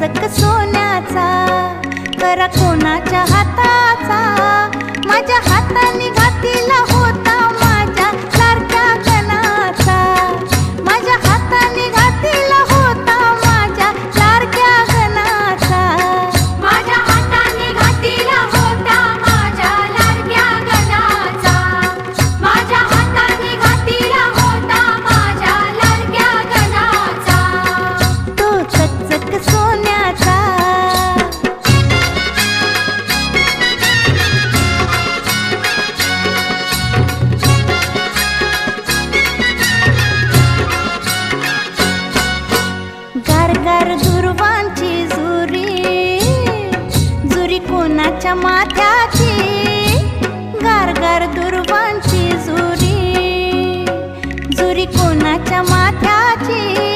नाजक सोन्याचा करा कोणाच्या हाताचा माझ्या हाताने गारगार दुर्वांची जुरी. जुरी कोणाच्या माथ्याची? गारगार दुर्वांची जुरी. जुरी कोणाच्या माथ्याची?